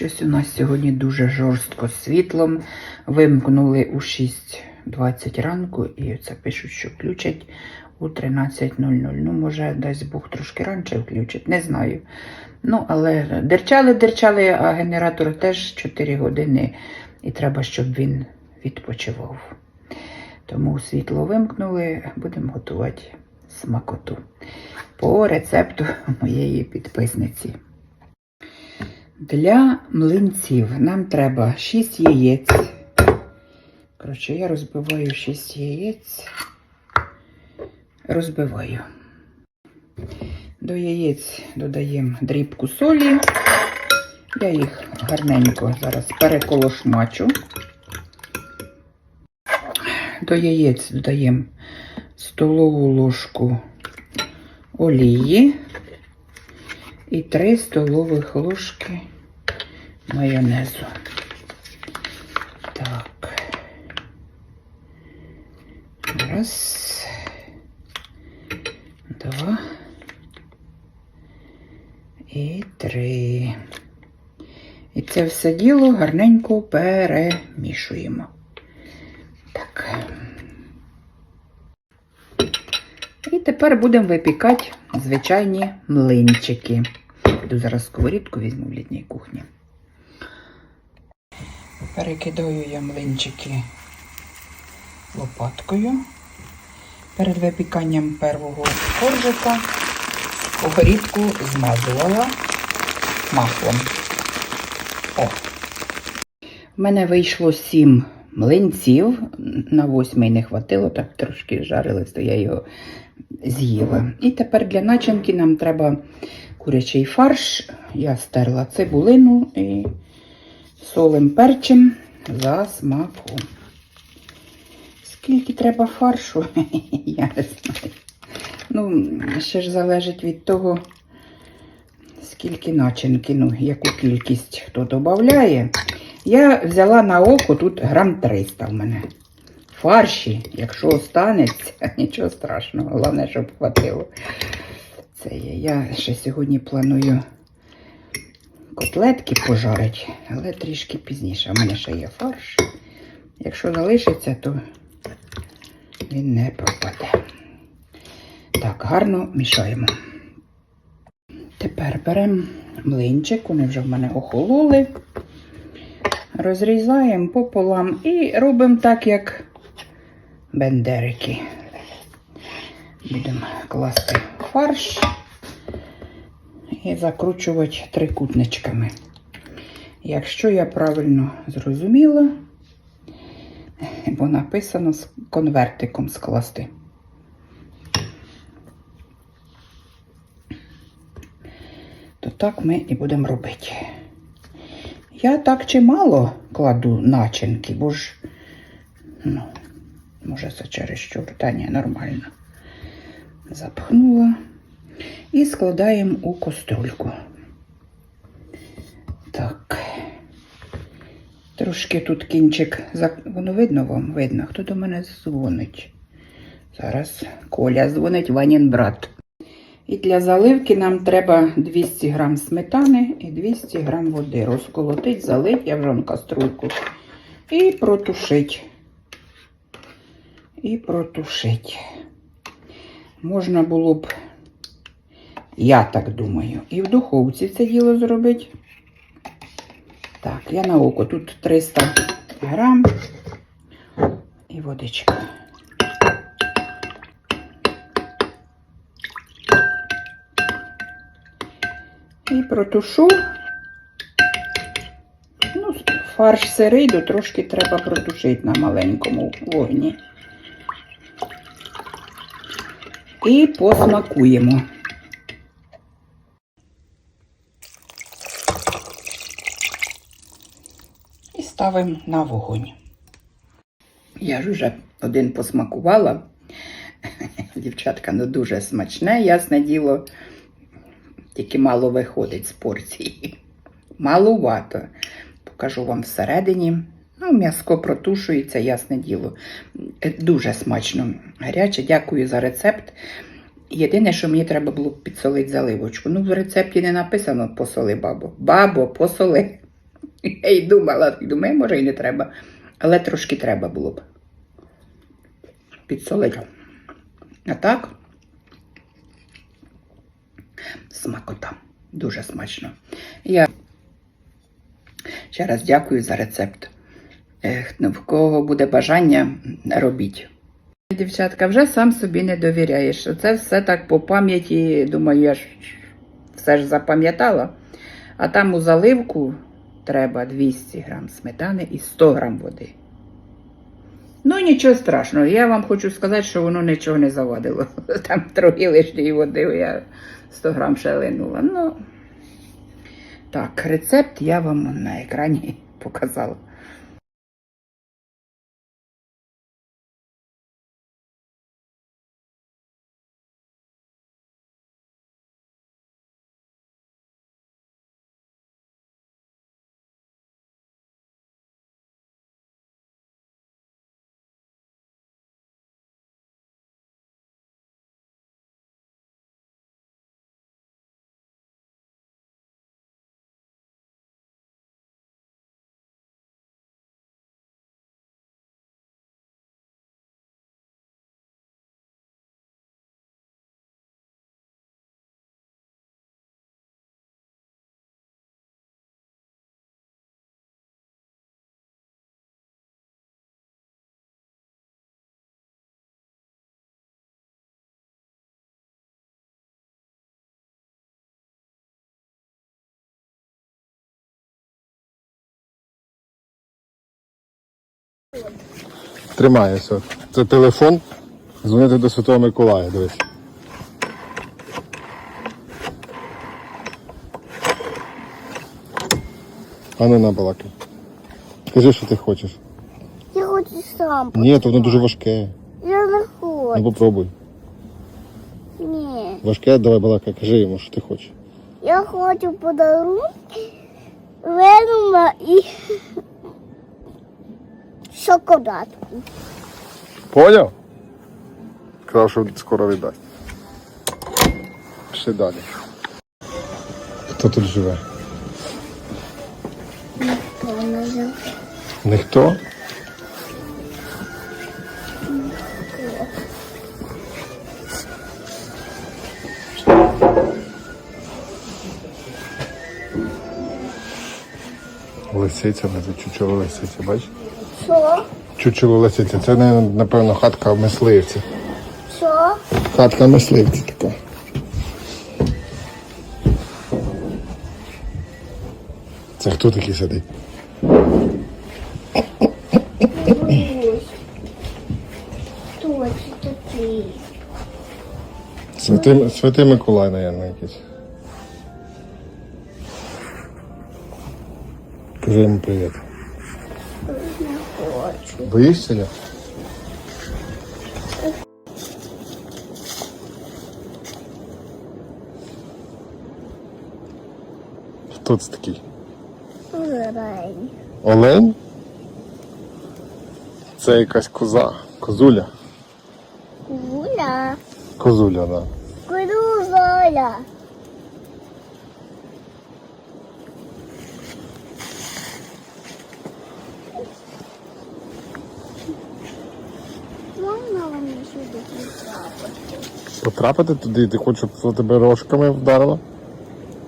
Щось у нас сьогодні дуже жорстко з світлом. Вимкнули у 6.20 ранку і це пишуть, що включать у 13.00. Ну, може, дасть Бог трошки раніше включить, не знаю. Ну, але дерчали, дерчали, а генератор теж 4 години, і треба, щоб він відпочивав. Тому світло вимкнули, будемо готувати смакоту по рецепту моєї підписниці. Для млинців нам треба 6 яєць. Коротше, я розбиваю 6 яєць. Розбиваю. До яєць додаємо дрібку солі. Я їх гарненько зараз переколошмачу. До яєць додаємо столову ложку олії і 3 столових ложки майонезу. Так. Раз. Два. І три. І це все діло гарненько перемішуємо. І тепер будемо випікати звичайні млинчики. Йду зараз сковорідку візьму в літній кухні. Перекидаю я млинчики лопаткою. Перед випіканням первого коржика сковорідку змазувала маслом. О. У мене вийшло сім млинців. На восьмий не хватило, так трошки жарились, то я його з'їла. І тепер для начинки нам треба курячий фарш. Я стерла цибулину і солим перчим за смаком. Скільки треба фаршу, я не знаю. Ну, ще ж залежить від того, скільки начинки, ну, яку кількість хто додає. Я взяла на око тут грам 300 в мене. Фарші, якщо останеться, нічого страшного, головне, щоб хватило. Це є. Я ще сьогодні планую котлетки пожарити, але трішки пізніше. У мене ще є фарш. Якщо залишиться, то він не пропаде. Так, гарно мішаємо. Тепер беремо млинчик, вони вже в мене охололи. Розрізаємо пополам і робимо так, як бендерики. Будемо класти фарш і закручувати трикутничками. Якщо я правильно зрозуміла, бо написано з конвертиком скласти. То так ми і будемо робити. Я так чимало кладу начинки, бо ж, ну, може, це через що та ні, нормально. Запхнула і складаємо у каструльку. Так. Трошки тут кінчик, воно видно вам? Видно, хто до мене дзвонить. Зараз Коля дзвонить, Ванін брат. І для заливки нам треба 200 грам сметани і 200 грам води. Розколотить, залить, я вже вон каструльку. І протушить. І протушить. Можна було б, я так думаю, і в духовці це діло зробити. Так, я на око. Тут 300 грам і водичка. І протушу. Ну, фарш сирий, то трошки треба протушити на маленькому вогні. І посмакуємо. І ставимо на вогонь. Я ж вже один посмакувала. Дівчатка, ну дуже смачне, ясне діло, тільки мало виходить з порції. Малувато. Покажу вам всередині. Ну, м'яско протушується, ясне діло. Дуже смачно. Гаряче, дякую за рецепт. Єдине, що мені треба було підсолити заливочку. Ну, в рецепті не написано посоли, бабо. Бабо, посоли. Я й думала, думаю, може, і не треба. Але трошки треба було б. Підсолити. А так, смакота. Дуже смачно. Я ще раз дякую за рецепт. Ну, в кого буде бажання, робіть. Дівчатка, вже сам собі не довіряєш. Оце все так по пам'яті, думаю, я ж все ж запам'ятала. А там у заливку треба 200 грам сметани і 100 грам води. Ну, нічого страшного. Я вам хочу сказати, що воно нічого не завадило. Там трохи лишньої води, я 100 грам ще. Ну, так, рецепт я вам на екрані показала. Тримається. Це телефон. Дзвонити до Святого Миколая, дивись. А ну на балаки. Скажи, що ти хочеш. Я хочу сам. Ні, то воно дуже важке. Я не Ну хочу. попробуй. Ні. Важке, давай балака, кажи йому, що ти хочеш. Я хочу подарунки Венома і шоколадку. Поняв? Сказав, що скоро віддасть. Пішли далі. Хто тут живе? Ніхто? Лисиця, не чучело лисиця, бачиш? Що? Чучело лисиця. Це, напевно, хатка мисливця. Що? Хатка мисливця така. Це хто такий сидить? Хто це такий? Святий, Святий Миколай, наверное, якийсь. Кажи йому привіт. Боїшся ли? Хто це такий? Олень. Олень? Це якась коза. Козуля. Гуля. Козуля, да. Кузоля. Можна мені сюди потрапити? Потрапити туди, ти хочеш, щоб тебе рожками вдарила?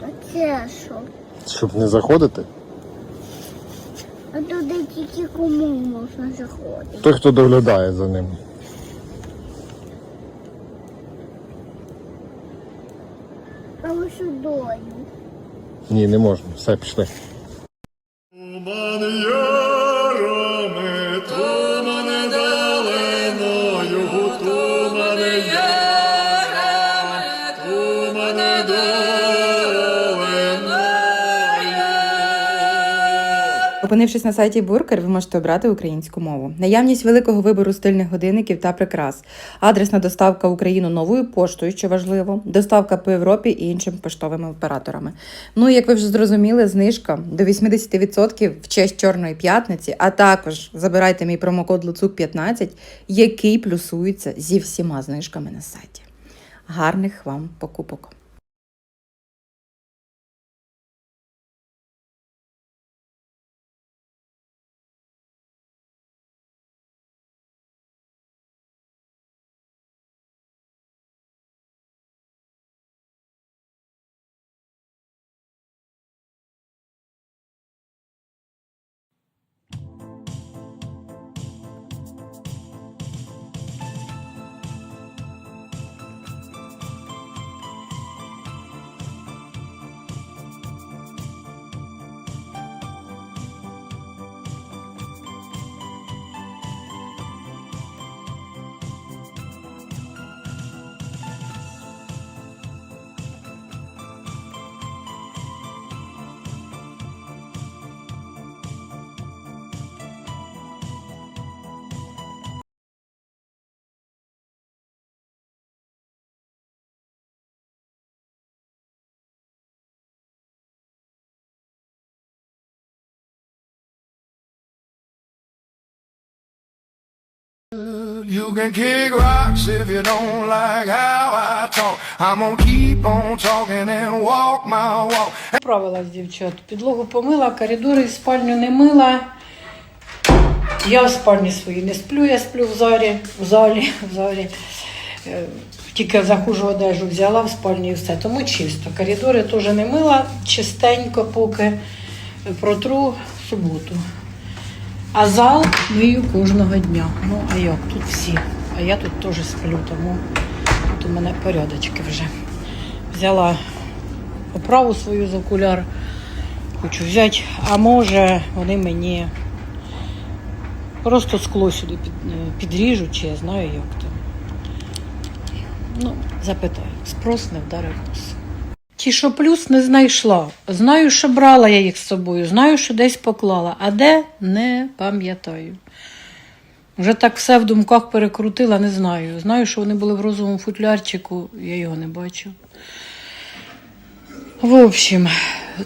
А це що? Щоб не заходити? А туди тільки кому можна заходити? Той, хто доглядає за ним. А що доню? Ні, не можна. Все, пішли. Опинившись на сайті Буркер, ви можете обрати українську мову. Наявність великого вибору стильних годинників та прикрас, адресна доставка в Україну новою поштою, що важливо, доставка по Європі і іншими поштовими операторами. Ну, і, як ви вже зрозуміли, знижка до 80% в честь Чорної п'ятниці, а також забирайте мій промокод Луцук15, який плюсується зі всіма знижками на сайті. Гарних вам покупок! You can kick rocks if you don't like how I talk. I'm gonna keep on talking and walk my walk. Правила дівчат. Підлогу помила, коридори і спальню не мила. Я в спальні своїй не сплю, я сплю в залі, в залі, в залі. Е, Тільки захожу одежу взяла в спальні і все, тому чисто. Коридори теж не мила, чистенько, поки протру в суботу. А зал мию кожного дня. Ну, а як? Тут всі. А я тут теж сплю, тому тут у мене порядочки вже. Взяла оправу свою з окуляр. Хочу взяти, а може вони мені просто скло сюди е, підріжуть, чи я знаю, як там. Ну, запитаю. Спрос не вдарив нос. Ті, що плюс не знайшла. Знаю, що брала я їх з собою, знаю, що десь поклала, а де не пам'ятаю. Вже так все в думках перекрутила, не знаю. Знаю, що вони були в розовому футлярчику, я його не бачу. В общем,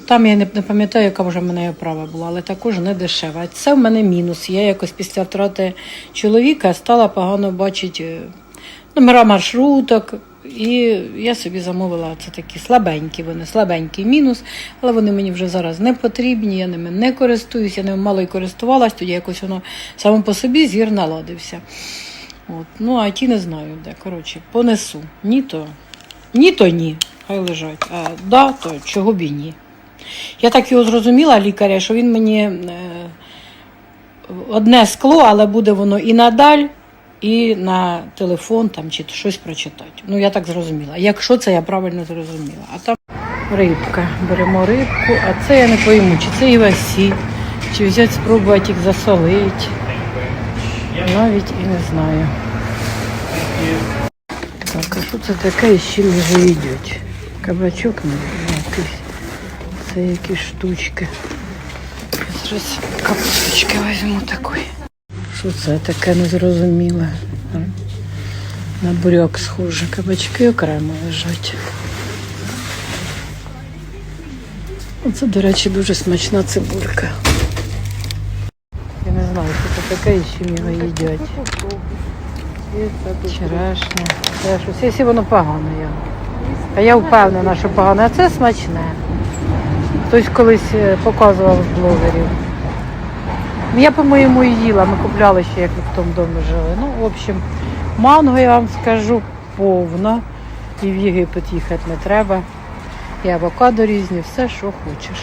там я не, пам'ятаю, яка вже в мене оправа була, але також не дешева. Це в мене мінус. Я якось після втрати чоловіка стала погано бачити е, номера маршруток. І я собі замовила це такі слабенькі, вони слабенький мінус, але вони мені вже зараз не потрібні, я ними не користуюся, я ними мало й користувалась, тоді якось воно само по собі зір наладився. От. Ну, а ті не знаю де. Коротше, понесу. Ні то, ні то ні. Хай лежать. А да, то чого б і ні. Я так його зрозуміла, лікаря, що він мені е, одне скло, але буде воно і надаль, і на телефон там чи щось прочитати. Ну, я так зрозуміла. Якщо це я правильно зрозуміла. А там рибка. Беремо рибку, а це я не пойму, чи це івасі, чи взяти спробувати їх засолити. Навіть і не знаю. Так, а що це таке і з чим його їдять? Кабачок не якийсь. Це якісь штучки. Зараз капусточки візьму такої. Що це таке незрозуміле? На буряк схоже. Кабачки окремо лежать. Оце, до речі, дуже смачна цибулька. Я не знаю, що це таке і з чим його їдять. Черешня. Це щось, воно погане. А я впевнена, що погане, а це смачне. Хтось колись е, показував блогерів. Ну, Я, по-моєму, і їла, ми купляли ще, як ми в тому домі жили. Ну, в общем, манго, я вам скажу, повно. І в Єгипет їхати не треба. І авокадо різні, все, що хочеш.